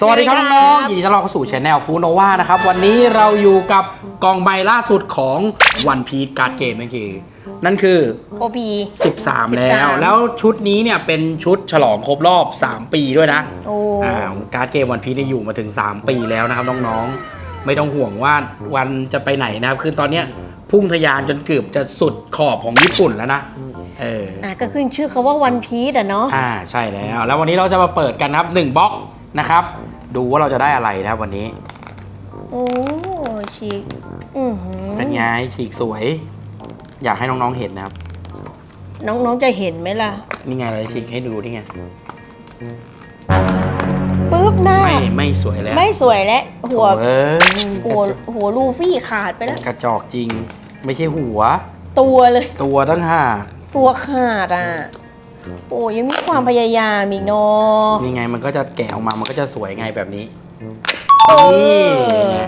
สวัสดีครับน้องๆยินดีต้อนรับเข้าสู่ช anel ฟูโนวานะครับ วันนี้เราอยู่กับกองใบล่าสุดของ One Piece Card Game นั่นคือนั่นคือ โอพี 13 แล้วแล้วชุดนี้เนี่ยเป็นชุดฉลองครบรอบ 3 ปีด้วยนะโอ้อ่าการ์ดเกมวันพี e เนี่ยอยู่มาถึง 3 ปีแล้วนะครับน้องๆ ไม่ต้องห่วงว่าวันจะไปไหนนะครับ คือตอนเนี้ยพุ่งทะยานจนเกือบจะสุดขอบของญี่ปุ่นแล้วนะเออ อะก็ขึ้นชื่อเขาว่าวันพีซอะเนาะ อ่าใช่แล้วแล้ววันนี้เราจะมาเปิดกันนะครับ1บล็อกนะครับ ดูว่าเราจะได้อะไรนะครับวันนี้ โอ้ชิคอือหือเป็นไงฉีกสวย อยากให้น้องๆเห็นนะครับ น้องๆจะเห็นไหมล่ะ นี่ไงเราจะฉีกให้ดูนี่ไงปึ๊บหน้าไม่ไม่สวยแล้วไม่สวยแล้วหัวโถ่เอ้ยหัวหัวลูฟี่ขาดไปแล้ว กระจอกจริง ไม่ใช่หัว ตัวเลย ตัวตั้งหากตัวขาดอะ โอ้ยังมีความพยายามอีกเนาะนี่ไงมันก็จะแกะออกมา มันก็จะสวยไงแบบนี้เอนี่อไง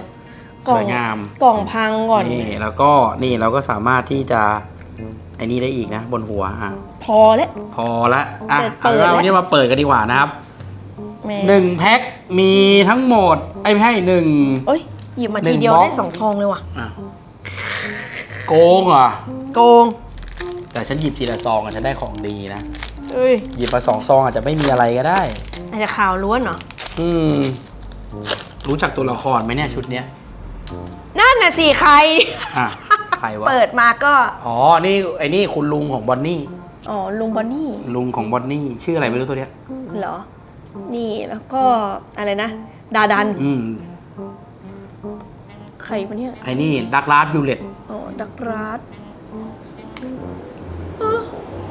สวยงาม กล่องพังก่อนนี่แล้วก็นี่เราก็สามารถที่จะไอ้นี่ได้อีกนะ บนหัวอะพอแล้วพอละอะจะเปิเอาดละแล้ววันนี้มาเปิดกันดีกว่านะครับแม่หนึ่งแพ็คมีทั้งหมด ไอ้ไม่ให้หนึ่งเอ้ยหยิบมาหนึ่ทีงเดียวบล็อกได้สองซองเลยว่ะอะโกงเหรอโกง แต่ฉันหยิบทีละซองอะฉันได้ของดีนะ เอ้ยหยิบมาสองซองอาจจะไม่มีอะไรก็ได้ อาจจะข่าวล้วนเหรอ อืม รู้จักตัวละครไหมเนี่ยชุดเนี้ย นั่นน่ะสิใคร อะ ใครวะ เปิดมาก็ อ๋อ นี่ไอ้นี่คุณลุงของบอนนี่ อ๋อ ลุงบอนนี่ ลุงของบอนนี่ ชื่ออะไรไม่รู้ตัวเนี้ย เหรอ นี่แล้วก็อะไรนะ ดาดัน อืม ใครปะเนี่ย ไอ้นี่ดักลาร์ดยูเลตอ๋อ ดักราส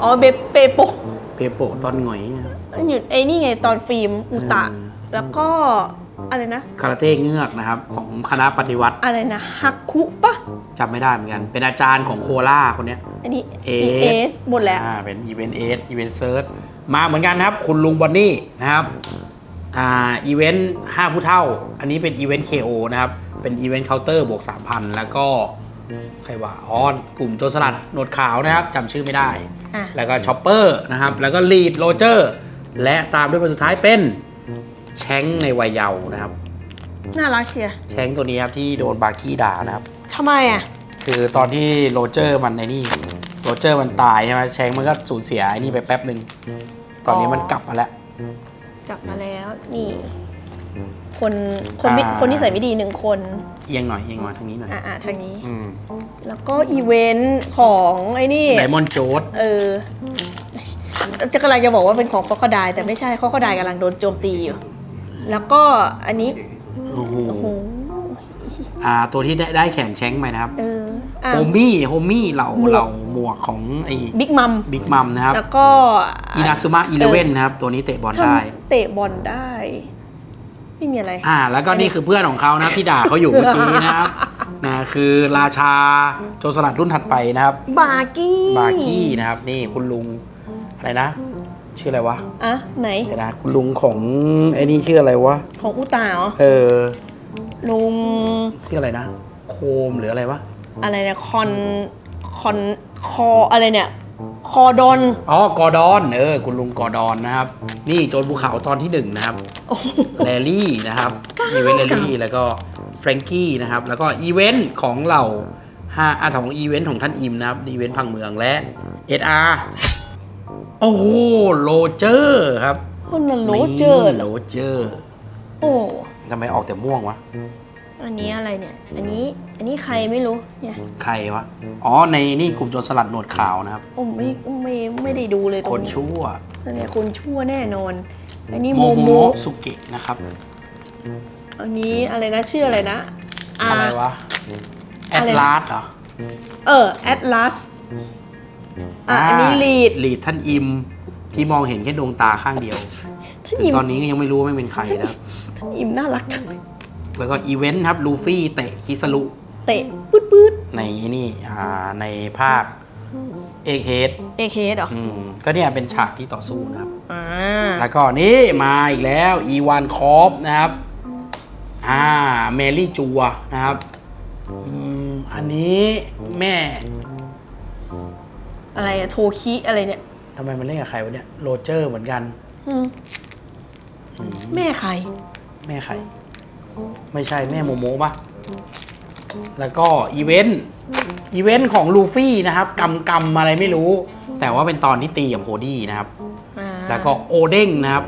อ๋อเบเปโปเปโปะตอนหงอยเนี่ยอยู่ไอ้นี่ไงตอนฟิล์มอุตะเออแล้วก็อะไรนะ คาราเต้เงือกนะครับ ของคณะปฏิวัติอะไรนะฮักคุปะจำไม่ได้เหมือนกัน เป็นอาจารย์ของโคล่าคนเนี้ย อันนี้เอ เอสหมดแล้ว อ่าเป็นอีเวนต์เอสอีเวนต์เซิร์ชมาเหมือนกันนะครับ คุณลุงบอนนี่นะครับอ่าอีเวนต์ห้าผู้เท่า อันนี้เป็นอีเวนต์ KO นะครับ เป็นอีเวนต์เคาน์เตอร์บวก3,000แล้วก็ ใครว่าอ๋อกลุ่มโจรสลัดหนวดขาวนะครับจำชื่อไม่ได้ อะ แล้วก็ชอปเปอร์นะครับ แล้วก็ลีดโรเจอร์ และตามด้วยคนสุดท้ายเป็นแชงค์ในวัยเยาว์นะครับ น่ารักเชียร์แชงค์ตัวนี้ครับที่โดนบาร์กี้ด่านะครับ ทำไมอะ คือตอนที่โรเจอร์มันไอ้นี่ โรเจอร์มันตายใช่ไหมแชงค์มันก็สูญเสียไอ้นี่ไปแป๊บหนึ่ง ตอนนี้มันกลับมาแล้ว กลับมาแล้ว นี่ คนคนไม่อ่า คนที่ใส่ไม่ดีหนึ่งคนเอียงหน่อยเอียงมาทางนี้หน่อยอ่าทางนี้อืมแล้วก็อีเวนต์ของไอ้นี่ ไดมอนด์โจดเออจะกำลังจะบอกว่าเป็นของคอคดายแต่ไม่ใช่คอคดายกำลังโดนโจมตีอยู่ แล้วก็อันนี้โอ้โหโอ้โหอ่าตัวที่ได้ได้แขนแชงค์ไปนะครับเอออะ โฮมี่โฮมี่เหล่าหมวก เหล่าหมวกของไอ้บิ๊กมัมบิ๊กมัมนะครับแล้วก็อินาซึมะอีเลเว่นนะครับ ตัวนี้เตะบอลทำได้เตะบอลได้ ไม่มีอะไร อ่า แล้วก็นี่คือเพื่อนของเขานะที่ด่าเขาอยู่เมื่อกี้นะครับนะคือราชาโจรสลัดรุ่นถัดไปนะครับ บาร์กี้บาร์กี้นะครับ นี่คุณลุงอะไรนะ ชื่ออะไรวะอะไหนเดี๋ยวนะคุณลุงของไอ้นี่ชื่ออะไรวะของอุตาเหรอเออลุงชื่ออะไรนะ โคมหรืออะไรวะอะไรเนี่ยคอนคอนคออะไรเนี่ย คอดอนอ๋อกอร์ดอน เออ คุณลุงกอร์ดอนนะครับ นี่โจรภูเขาตอนที่หนึ่งนะครับโอ้โหแรลลี่นะครับอีเวนต์แรลลี่แล้วก็แฟรงกี้นะครับ แล้วก็อีเวนต์ของเราห้าอันของอีเวนต์ของท่านอิมนะครับอีเวนต์พังเมืองและเอสอาร์โอ้โหโรเจอร์ครับคนนั้นโรเจอร์นี่เหรโรอเจอร์ โอ้ ทำไมออกแต่ม่วงวะ อันนี้อะไรเนี่ย อันนี้ อันนี้ใครไม่รู้ เนี่ย ใครวะ อ๋อ ในนี่กลุ่มโจรสลัดหนวดขาวนะครับ โอ้ไม่ไม่ไม่ได้ดูเลยตรคงนชั่วอันเนี้ยคนชั่วแน่นอน อันนี้โมโมโมโมสุเกะนะครับ อันนี้อะไรนะชื่ออะไรนะอาอะไรวะ แออะดไรลาสเหรอเออแอตลัสอะอันนี้ลีดลีดท่านอิมที่มองเห็นแค่ดวงตาข้างเดียวท่านถึงอิมตอนนี้ก็ยังไม่รู้ว่าไม่เป็นใครนะท่านอิมน่ารักจังเลย แล้วก็อีเวนต์ครับลูฟี่เตะคิสรุเตะปื๊ดปื๊ดในนี่อ่าในภาคเอเคสเอเคสเหรออืมก็เนี่ยเป็นฉากที่ต่อสู้นะครับอ่าแล้วก็นี่มาอีกแล้วอีวานคอฟนะครับอ่าเมลี่จัวนะครับอืมอันนี้แม่ อะไรอะโทคิอะไรเนี่ยทำไมมันเล่นกับใครวะเนี่ยโรเจอร์เหมือนกัน อืมแม่ใคร แม่ใคร ไม่ใช่แม่โมโมปะแล้วก็อีเวนต์อีเวนต์ของลูฟี่นะครับกำกำอะไรไม่รู้ แต่ว่าเป็นตอนที่ตีกับโคดี้นะครับ อ่า แล้วก็โอเด้งนะครับ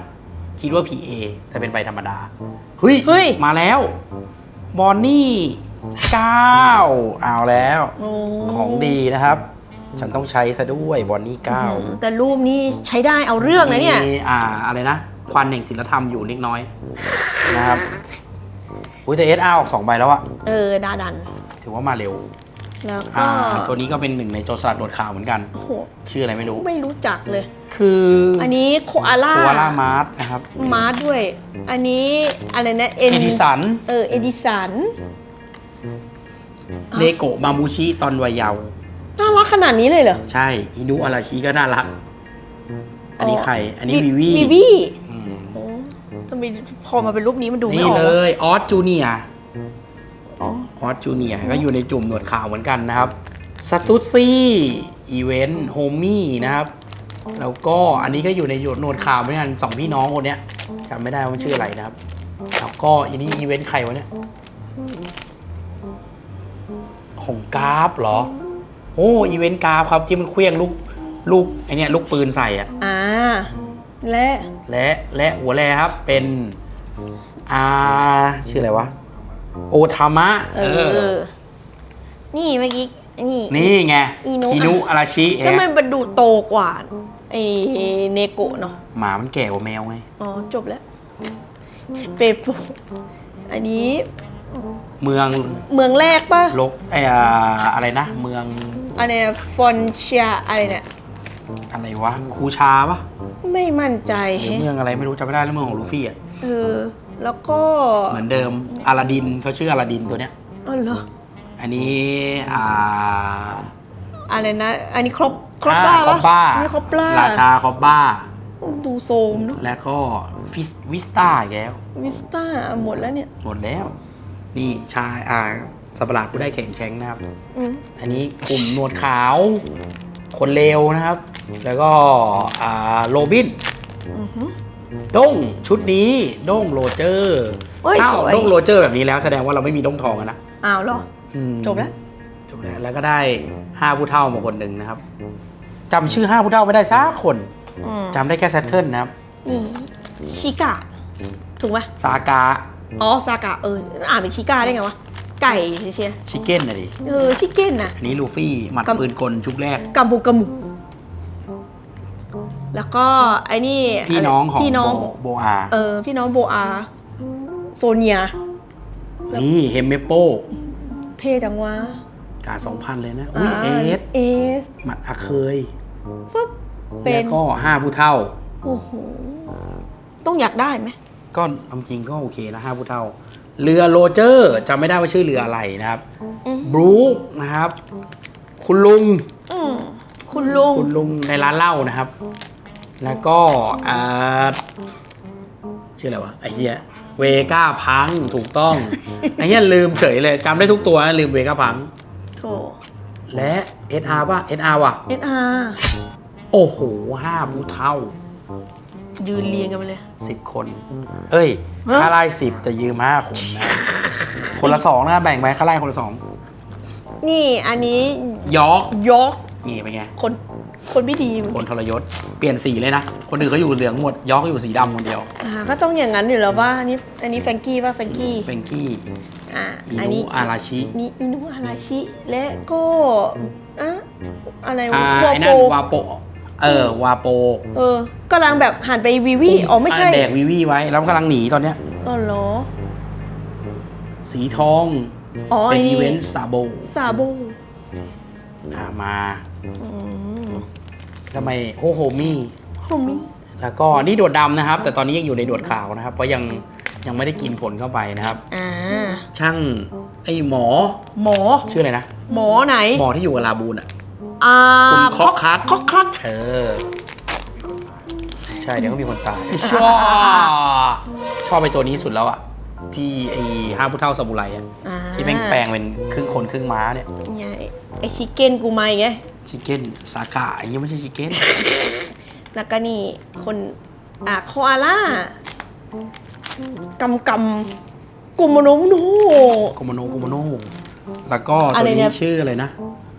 คิดว่า PA แต่เป็นใบธรรมดาเฮ้ย เฮ้ย มาแล้ว บอนนี่9เอาแล้วโอ้ของดีนะครับ ฉันต้องใช้ซะด้วยบอนนี่อืม9แต่รูปนี้ใช้ได้เอาเรื่องนะเนี่ย มีอ่าอะไรนะ ควันแห่งศิลธรรมอยู่เล็กน้อยนะครับ อุ้ยแต่ SR ออก2ใบแล้วอะเออดาดัน ถือว่ามาเร็ว แล้วก็อ่า ตัวนี้ก็เป็นหนึ่งในโจรสลัดโดดข่าวเหมือนกัน โอ้โหชื่ออะไรไม่รู้ ไม่รู้จักเลย คืออันนี้โคอาล่าโคอาล่ามาร์สนะครับมาร์ทด้วย อันนี้อะไรนะเอ็เอดิสันเออเอดิสันเลโกะมามูชิตอนวัยเยาว์น่ารักขนาดนี้เลยเหรอใช่อินุอาราชิก็น่ารัก อันนี้ใคร อันนี้วีวีวีวีอืมโอ้ ทำไมพอมาเป็นรูปนี้มันดูไม่นี่ออกเลวะยออสจูเนียอ๋อออสจูเนียก็อยู่ในจุ่มหนวดขาวเหมือนกันนะครับสตูซี่อีเวนต์โฮมี่นะครับ แล้วก็อันนี้ก็อยู่ในหนวดขาวเหมือนกันสองพี่น้องคนเนี้ยจำไม่ได้ว่ามันชื่ออะไรนะครับ แล้วก็อันนี้อีเวนต์ใครวะเนี่ยของกราฟเหรอ โอ้อีเวนต์กราฟครับที่มันเคลี้ยงลูกลูกไอเนี้ยลูกปืนใส่อะ อ่า และและและหัวแรครับเป็นอาชื่ออะไรวะ โอทามะเออ นี่เมื่อกี้นี่ นี่ไงอินุอินุอาราชิทำไมเอ๊ะมันดูโตกว่าไอเนโกะเนาะหมามันแก่กว่าแมวไง อ๋อ จบแล้ว เปโปอันนี้ เมืองเมืองแรกป่ะลกไอ้อ่าอะไรนะ เมืองอะไรนะฟอนเชียอะไรเนี่ย อะไรวะคูชาปะไม่มั่นใจหรือแฮะเมืองอะไรไม่รู้จำไม่ได้แล้วเมืองของลูฟี่อะเออแล้วก็เหมือนเดิมอาลาดินเขาชื่ออาลาดินตัวเนี้ยอ๋อเหรออันนี้อ่าอะไรนะ อันนี้ครบครบบ้าคอปะปบ้าอันนี้ครบบ้าราชาคอบบ้าดูโซมเนอะและก็ฟิสวิสต้าอีกแล้ววิสต้าหมดแล้วเนี่ย หมดแล้ว นี่ชายอ่าสัตว์ประหลาดผู้ได้แข่งแชงนะครับอืมอันนี้กลุ่มหนวดขาว คนเลวนะครับ แล้วก็อ่าโรบินอือหือด้งชุดนี้ด้งโรเจอร์เฮ้ยอ้าวสวยด้งโรเจอร์แบบนี้แล้วแสดงว่าเราไม่มีด้งทองอะนะอ้าวเหรออืมจบแล้วจบแล้วแล้วก็ได้ห้าผู้เท่ามาคนหนึ่งนะครับจำชื่อห้าผู้เท่าไม่ได้สักคนอืมจำได้แค่แซตเทิลนะครับนี่ชิกะถูกไหมซากาอ๋อซากะเอออ่านเป็นชิกะได้ไงวะ ไก่เชียชิเก้นนะดิเออชิคเก้นน่ะ อันนี้ลูฟี่หมัดกับปืนกลชุดแรกกัมบุกัมบุแล้วก็ไอ้นี่พี่น้องของพี่น้องโบโบอาเออพี่น้องโบอาโซเนียนี่เฮมเมโปเท่จังวะกาสองพันเลยนะอุ้ยเอสเอสหมัดอาเคยปึ๊บเป็แล้นวก็ห้าผู้เท่าโอ้โหต้องอยากได้ไหมก็ความจริงก็โอเคนะห้าผู้เท่า เรือโรเจอร์จำไม่ได้ว่าชื่อเรืออะไรนะครับอืมบรูคนะครับ คุณลุงอืมคุณลุง คุณลุงในร้านเหล้านะครับ แล้วก็อ่าชื่ออะไรวะไอ้เหี้ยเวก้าพังถูกต้อง ไอ้เหี้ยลืมเฉยเลยจำได้ทุกตัวนะลืมเวก้าพัง โถและ SR ป่ะ SR ว่ะเอสอาร์โอ้โหห้าผู้เท่า ยืนเรียงกันไปเลย สิบคน เอ้ยฮะค่าไล่สิบแต่ยืมห้าคนนะ คนละสองนะแบ่งไปค่าไล่คนละสองนี่อันนี้ยอกยอกนี่เป็นไง คนคนไม่ดีมึงคนทรยศ เปลี่ยนสีเลยนะ คนอื่นเขาอยู่เหลืองหมด ยอกอยู่สีดำคนเดียว อ่าก็ต้องอย่างนั้นอยู่แล้วว่าอันนี้อันนี้แฟรงกี้ป่ะแฟรงกี้เฟรงกี้ อ่าอิอันนุนี้อาราชิ นี่อินุอาราชิ และก็อะอะไรวะอ่าวัวไอ้โปนั่นวาโป เออวาโปเออกำลังแบบหันไปวีวีอ๋อไม่ใช่แดกวีวีไว้แล้วกำลังหนีตอนเนี้ยอ๋อเหรอ สีทองอ๋อเป็นไอ้อีเวนต์ซาโบซาโบอ่ามาอืมทำไมโฮโฮมี่โฮมี่แล้วก็นี่โดดดำนะครับ แต่ตอนนี้ยังอยู่ในโดดขาวนะครับ เพราะยังยังไม่ได้กินผลเข้าไปนะครับอ่าช่างไอ้หมอ หมอชื่ออะไรนะหมอไหน หมอที่อยู่กับลาบูนอะ อ่าคุณคอกคัทคอกคัทเออ ใช่เดี๋ยวก็มีคนตาย ชอบชอบไปตัวนี้สุดแล้วอะ พี่ไอ้ห้าผู้เท่าซามูไรอะ อ่าที่แม่งแปลงเป็นครึ่งคนครึ่งม้าเนี่ย ไงไอชิคเก้นกูมาอีกไงชิคเก้นสากะอันนี้ไม่ใช่ชิคเก้น แล้วก็นี่คนอ่าโคอาล่ากำกำกุมโนโนโกโมโนโกโมโน แล้วก็อะตัวไรเนี่นี้ย ชื่ออะไรนะ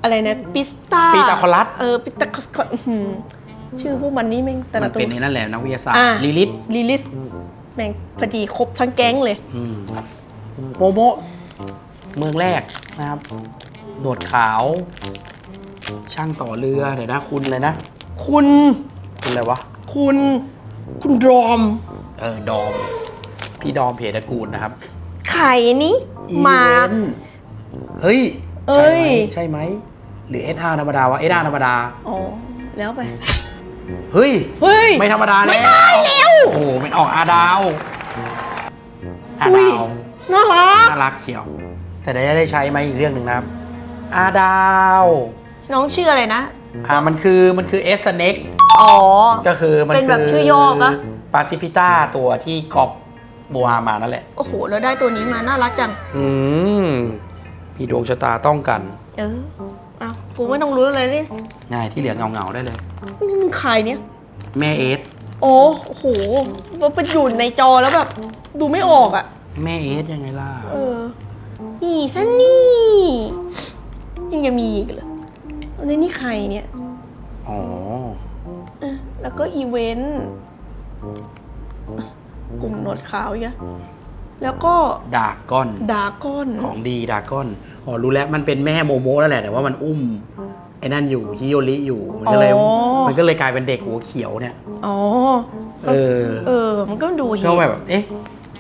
อะไรนะปิสตาปิตาคอลัส เออปิตาคอลัสอื้อหือชื่อพวกมันนี่แม่งแต่มัละนตัว เป็นในนั่นแหละนักวิทยาศาสตอะร์ลิลิตลิลิสแม่งพอดีครบทั้งแก๊งเลยอืมโมโมะเมืองแรกนะครับหนวดขาว ช่างต่อเรือเดี๋ยวนะคุณเลยนะคุณคุณอะไรวะ คุณ คุณดอม เออ ดอม พี่ดอมเพจตระกูลนะครับไข่นี้มา อีเวนต์เฮ้ยเอ้ใช่ไหมย ใช่ไหม หรือ SR ธรรมดาวะ SR ธรรมดาอ๋อแล้วไปเฮ้ย เฮ้ย ไม่ธรรมดาแล้วไม่ได้แล้ว โอ้โหเป็นออกอาดาวอาอุ้ยดาวน่ารัก น่ารักเชียว แต่ได้ได้ใช้ไหมอีกเรื่องหนึ่งนะครับ อาดาวน้องชื่ออะไรนะ อ่ามันคือมันคือเอสเน็กอ๋อ ก็คือมันเป็นคืแบบชื่อย่อปะ ปาซิฟิต้าตัวที่กอบบัวมานั่นแหละ โอ้โห แล้วได้ตัวนี้มาน่ารักจัง อืม มีดวงชะตาต้องกัน เอออ้าว กูไม่ต้องรู้อะไรเลยง่ายที่เหลือเงาเงาๆได้เลย นี่มึงใครเนี่ย แม่เอสโอ้โหมันเป็นอยู่ในจอแล้วแบบ ดูไม่ออกอะ แม่เอสยังไงล่ะเออ นี่ฉันนี่ยังจะมีอีกเหรอแล้วนี่ใครเนี่ยอ๋อเออแล้วก็อีเวนต์กลุ่มหนวดขาวอีกอะ แล้วก็ดากก้อนดาก้อนของดีดากอนอ๋อรู้แล้วมันเป็นแม่โมโมนั่นแหละแต่ว่ามันอุ้มไอ้นั่นอยู่ฮิโยริอยู่มันก็เลยอ๋อมันก็เลยกลายเป็นเด็กหัวเขียวเนี่ยอ๋อเออเออ มันก็ดูเห็ก็นแบบ เอ๊ะ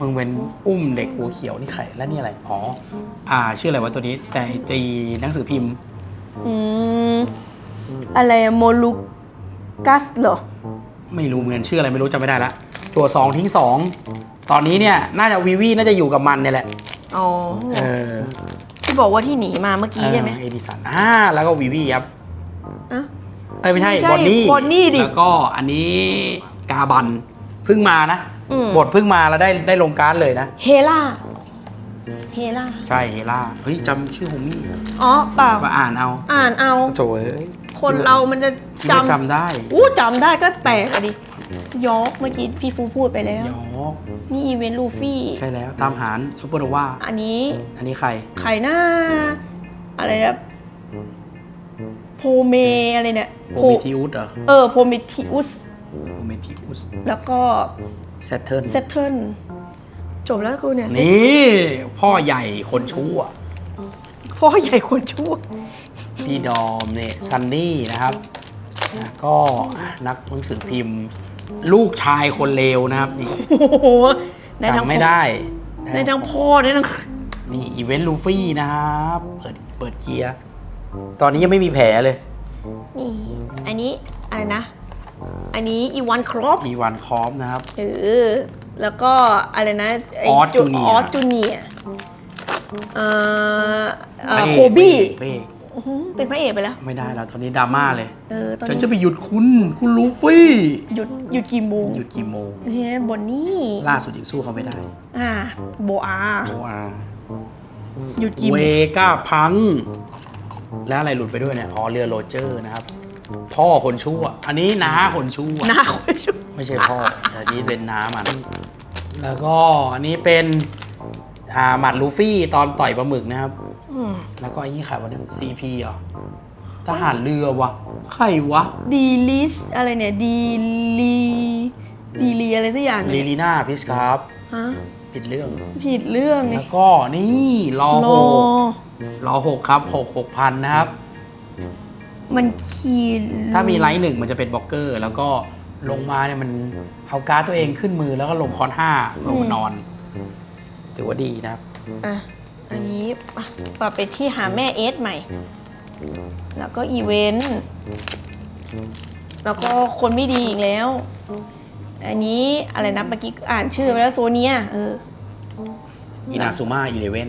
มึงเป็นอุ้มเด็กหัวเขียวนี่ใครแล้วนี่อะไรอ๋ออ่า ชื่ออะไรวะตัวนี้ แต่ตีหนังสือพิมพ์อืมอะไรโมลูกัสเหรอไม่รู้เหมือนชื่ออะไรไม่รู้จำไม่ได้ละ ตัวสองทิ้งสองตอนนี้เนี่ยน่าจะวีวีน่าจะอยู่กับมันเนี่ยแหละอ๋อเออที่บอกว่าที่หนีมาเมื่อกี้ใช่ไหมเอดิสันอ่าแล้วก็วีวีครับอะเอ้ยไม่ใช่ไม่ใช่บอนนี่บอนนี่ดิแล้วก็อันนี้กาบันเพิ่งมานะอืมบทเพิ่งมาแล้วได้ได้ลงการ์ดเลยนะ เฮล่าเฮล่าใช่เฮล่าเฮ้ยจำชื่อโฮมี่อ๋อเปล่ามาอ่านเอา อ่านเอาโถเอ้ย คนเรามันจะคิดจว่าจำได้ำอู้จำได้ก็แปลกอะดิยอกเมื่อกี้พี่ฟูพูดไปแล้ว ยอกนี่อีเวนต์ลูฟี่ ใช่แล้วตามหารซุปเปอร์โนวาอันนี้ อันนี้ใคร ใครหน้า อะไรนะโพเมอะไรเนี่ยโอมิทิอุสเหรอ เออโพเมทิอุสโอมิทิอุสแล้วก็เซตเทิลเซตเทิลจบแล้วกูเนี่ย นี่ พ่อใหญ่คนชั่วพ่อใหญ่คนชั่ว พี่ดอมเนี่ยซันนี่นะครับอะก็นักหนังสือพิมพ์ ลูกชายคนเลวนะครับนี่โอ้โหได้ทั้งจำไม่ได้ได้ทั้งพ่อได้ทั้งนี่อีเวนต์ลูฟี่นะครับเปิดเปิดเกียร์ตอนนี้ยังไม่มีแผลเลยนี่อันนี้อะไรนะ อันนี้อีวานครอปอีวานคอฟนะครับ เออแล้วก็อะไรนะไออสจุ Junior ออสจูเนียร์เอ่อเอ่อพระเอกโคบี้ พระเอก อื้อหือเป็นพระเอกไปแล้ว ไม่ได้แล้วตอนนี้ดราม่าเลย เออตอนฉันนี้จะไปหยุดคุณคุณลูฟี่ หยุดหยุดกี่โมงหยุดกี่โมงเฮ้ยบอนนี่ล่าสุดยังสู้เขาไม่ได้อ่าโบอาโออาหยุดกี่โมเวงก้าพัง แล้วอะไรหลุดไปด้วยเนี่ยอ๋อเรือโรเจอร์นะครับ พ่อคนชั่ว อันนี้น้าคนชั่ว หน้าคนชั่วไม่ใช่พ่อ แต่อันนี้เป็นน้ามัน แล้วก็อันนี้เป็นอ่าหมัดลูฟี่ตอนต่อยปลาหมึกนะครับอืม แล้วก็อันนี้ใครวะเนี่ยซีพีเหรอทหารเรือวะใครวะดีลิสอะไรเนี่ยดีลีดีลีอะไรสักอย่างลีเนี่ยลีน่าพิสครับฮะผิดเรื่อง ผิดเรื่องไงแล้วก็นี่รอโล หกรอหกครับหกหกพันนะครับ มันขีดถ้ามีไลท์หนึ่งมันจะเป็นบล็อกเกอร์ แล้วก็ลงมาเนี่ยมันเอาการ์ดตัวเองขึ้นมือแล้วก็ลงคอนห้าลงมานอนถือว่าดีนะครับ อะ อันนี้อะปรับไปที่หาแม่เอสใหม่ แล้วก็อีเวนต์ แล้วก็คนไม่ดีอีกแล้ว อันนี้อะไรนะเมื่อกี้อ่านชื่อไปแล้วโซเนียเอออินาซูมาอีเลเวน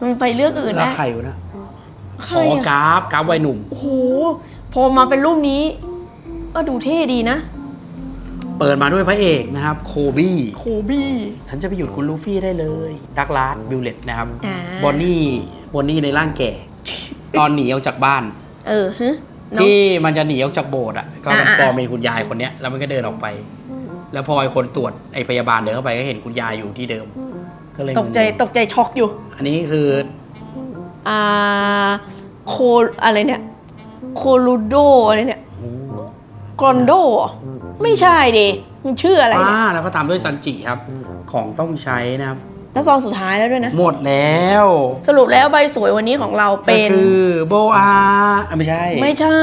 มันไปเรื่องอื่นแล้วนะใครวะนะใครอ๋ออะกราฟกราฟวัยหนุ่ม โอ้โหพอมาเป็นรูปนี้ ก็ดูเท่ดีนะ เปิดมาด้วยพระเอกนะครับโคบี้โคบี้ฉันจะไปหยุดคุณลูฟี่ได้เลยดักลาร์ดบิลเลตนะครับอ่าบอนนี่บอนนี่ในร่างแก่ ตอนหนีออกจากบ้าน เออฮะน้องที่มันจะหนีออกจากโบสถ์อะก็มันอ่าๆปลอมเป็นคุณยายคนเนี้ยแล้วมันก็เดินออกไป แล้วพอไอ้คนตรวจไอ้พยาบาลเดินเข้าไปก็เห็นคุณยายอยู่ที่เดิม ก็เลยตกใจตกใจช็อกอยู่ อันนี้คืออ่าโคอะไรเนี่ย โคลูโดอะไรเนี่ยโอ้กรอนโดเหรอ ไม่ใช่ดิมันชื่ออะไรเนี่ยอ่าแล้วก็ตามด้วยซันจิครับ ของต้องใช้นะครับ แล้วซองสุดท้ายแล้วด้วยนะ หมดแล้วสรุปแล้วใบสวยวันนี้ของเราก็เป็นคือโบอาอะไม่ใช่ ไม่ใช่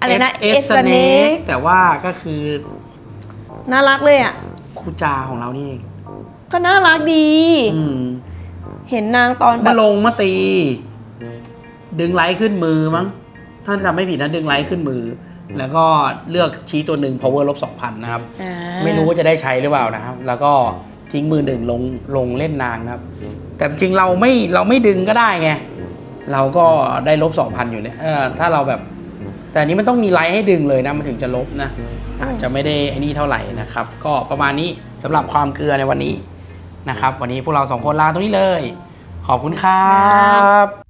อะไรนะเอสสเนเนกกแต่ว่าก็คือน่ารักเลยอะคูจาของเรานี่เองก็น่ารักดี อืมเห็นนางตอนแบมาบลงมาตี ดึงไลท์ขึ้นมือมั้งถ้าจำไม่ผิดนะดึงไลท์ขึ้นมือ แล้วก็เลือกชี้ตัวหนึ่ง power ลบสองพันนะครับ อ่าไม่รู้ว่าจะได้ใช้หรือเปล่านะครับ แล้วก็ทิ้งมือหนึ่งลงลงเล่นนางนะครับ แต่จริงเราไม่เราไม่ดึงก็ได้ไง เราก็ได้ลบสองพันอยู่เนี่ยเออถ้าเราแบบ แต่อันนี้มันต้องมีไลท์ให้ดึงเลยนะ มันถึงจะลบนะ อาจจะไม่ได้ไอ้นี่เท่าไหร่นะครับ ก็ประมาณนี้สำหรับความเกลือในวันนี้นะครับ วันนี้พวกเราสองคนลาตรงนี้เลย ขอบคุณครับ